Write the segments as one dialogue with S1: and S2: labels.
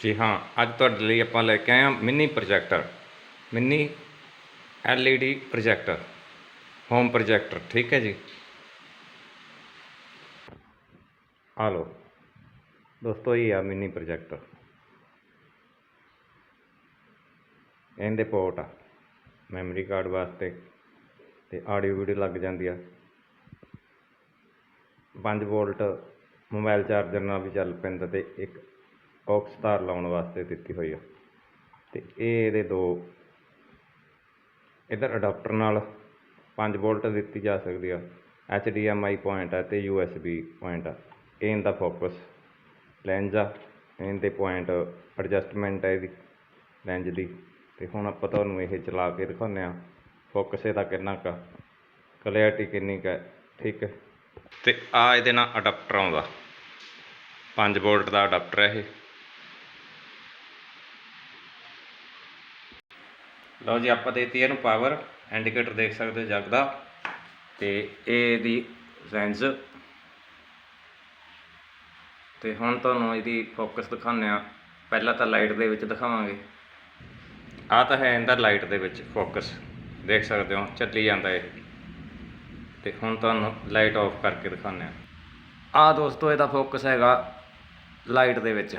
S1: ਜੀ ਹਾਂ, ਅੱਜ ਤੁਹਾਡੇ ਲਈ ਆਪਾਂ ਲੈ ਕੇ ਆਏ ਹਾਂ mini projector mini LED projector home projector ਠੀਕ ਹੈ ਜੀ? ਆ ਲਓ, ਦੋਸਤੋ ਇਹ ਆ ਮਿੰਨੀ ਪ੍ਰੋਜੈਕਟਰ ਇਹਦੇ ਪੋਰਟ ਆ ਮੈਮਰੀ ਕਾਰਡ ਵਾਸਤੇ, ਤੇ ਆਡੀਓ ਵੀਡੀਓ ਲੱਗ ਜਾਂਦੀ ਆ। 5 ਵੋਲਟ ਮੋਬਾਈਲ ਚਾਰਜਰ ਨਾਲ ਵੀ ਚੱਲ ਪੈਂਦਾ ਤੇ ਇੱਕ ਔਕਸ ਤਾਰ ਲਾਉਣ ਵਾਸਤੇ ਦਿੱਤੀ ਹੋਈ ਆ। ਤੇ ਇਹ ਇਹਦੇ ਦੋ ਇਧਰ ਅਡਾਪਟਰ ਨਾਲ 5 ਵੋਲਟ ਦਿੱਤੀ ਜਾ ਸਕਦੀ ਆ। HDMI ਪੁਆਇੰਟ ਆ ਤੇ USB ਪੁਆਇੰਟ ਆ। ਇਹ ਇਹਦਾ ਫੋਕਸ ਲੈਂਜ ਆ। ਇਹਦੇ ਪੁਆਇੰਟ ਐਡਜਸਟਮੈਂਟ ਹੈ ਇਹਦੀ ਲੈਂਜ ਦੀ। ਤੇ ਹੁਣ ਆਪਾਂ ਤੁਹਾਨੂੰ ਇਹ ਚਲਾ ਕੇ ਦਿਖਾਉਂਦੇ ਆ ਫੋਕਸ ਇਹਦਾ ਕਿੰਨਾ ਕੁ ਕਲੈਰਿਟੀ ਕਿੰਨੀ ਕੁ ਹੈ ਠੀਕ ਹੈ ਤੇ ਆ ਇਹਦੇ ਨਾਲ ਅਡਾਪਟਰ ਆਉਂਦਾ। 5 ਵੋਲਟ ਦਾ ਅਡਾਪਟਰ ਹੈ ਇਹ। ਲਓ ਜੀ, ਆਪਾਂ ਦੇਤੀ ਇਹਨੂੰ ਪਾਵਰ ਇੰਡੀਕੇਟਰ ਦੇਖ ਸਕਦੇ ਹੋ ਜਗਦਾ ਤੇ ਇਹ ਇਹਦੀ ਲੈਂਸ ਤੇ ਹੁਣ ਤੁਹਾਨੂੰ ਇਹਦੀ ਫੋਕਸ ਦਿਖਾਉਂਦੇ ਆ ਪਹਿਲਾਂ ਤਾਂ ਲਾਈਟ ਦੇ ਵਿੱਚ ਦਿਖਾਵਾਂਗੇ। ਆ ਤਾਂ ਹੈ ਇਹਦਾ ਲਾਈਟ ਦੇ ਵਿੱਚ ਫੋਕਸ ਦੇਖ ਸਕਦੇ ਹੋ, ਚੱਲੀ ਜਾਂਦਾ ਇਹ। ਤੇ ਹੁਣ ਤੁਹਾਨੂੰ ਲਾਈਟ ਆਫ ਕਰਕੇ ਦਿਖਾਉਂਦੇ ਆ ਆ ਦੋਸਤੋ, ਇਹਦਾ ਫੋਕਸ ਹੈਗਾ ਲਾਈਟ ਦੇ ਵਿੱਚ।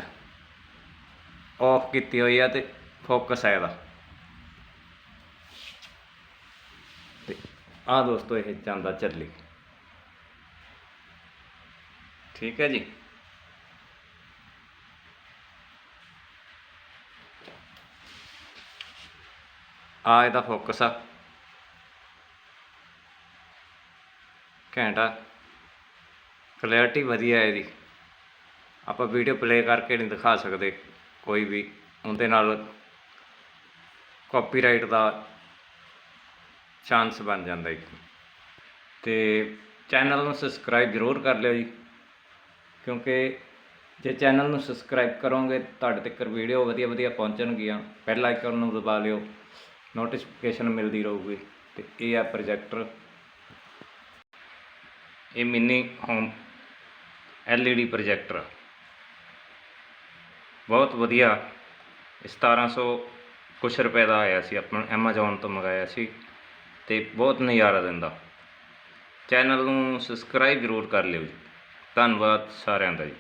S1: ਆਫ ਕੀਤੀ ਹੋਈ ਆ ਤੇ ਫੋਕਸ ਹੈ ਇਹਦਾ। ਆ ਦੋਸਤੋ, ਇਹ ਜਾਂਦਾ ਚੱਲੀ। ਠੀਕ ਹੈ ਜੀ? ਆ ਇਹਦਾ ਫੋਕਸ ਆ। ਘੈਂਟ ਆ। ਕਲੈਰਿਟੀ ਵਧੀਆ ਹੈ ਇਹਦੀ। ਆਪਾਂ ਵੀਡੀਓ ਪਲੇ ਕਰਕੇ ਨਹੀਂ ਦਿਖਾ ਸਕਦੇ ਕੋਈ ਵੀ। ਉਹਦੇ ਨਾਲ ਕਾਪੀਰਾਈਟ ਦਾ ਚਾਂਸ ਬਣ ਜਾਂਦਾ ਇੱਕ। ਤੇ ਚੈਨਲ ਨੂੰ ਸਬਸਕ੍ਰਾਈਬ ਜ਼ਰੂਰ ਕਰ ਲਿਓ ਜੀ, ਕਿਉਂਕਿ ਜੇ ਚੈਨਲ ਨੂੰ ਸਬਸਕ੍ਰਾਈਬ ਕਰੋਗੇ, ਤੁਹਾਡੇ ਤੱਕ ਵੀਡੀਓ ਵਧੀਆ ਵਧੀਆ ਪਹੁੰਚਣਗੀਆਂ। ਬੈਲ ਆਈਕਨ ਨੂੰ ਦਬਾ ਲਿਓ ਨੋਟੀਫਿਕੇਸ਼ਨ ਮਿਲਦੀ ਰਹੂਗੀ, ਤੇ ਇਹ ਆ ਪ੍ਰੋਜੈਕਟਰ ਇਹ ਮਿੰਨੀ ਹੋਮ LED ਪ੍ਰੋਜੈਕਟਰ ਬਹੁਤ ਵਧੀਆ। ਇਹ 1700 ਕੁਛ ਰੁਪਏ ਦਾ ਆਇਆ ਸੀ ਆਪਾਂ Amazon ਤੋਂ ਮੰਗਾਇਆ ਸੀ। ਤੇ ਬਹੁਤ ਨਜ਼ਾਰਾ ਦਿੰਦਾ। ਚੈਨਲ ਨੂੰ ਸਬਸਕ੍ਰਾਈਬ ਜ਼ਰੂਰ ਕਰ ਲਿਓ ਜੀ। ਧੰਨਵਾਦ ਸਾਰਿਆਂ ਦਾ ਜੀ।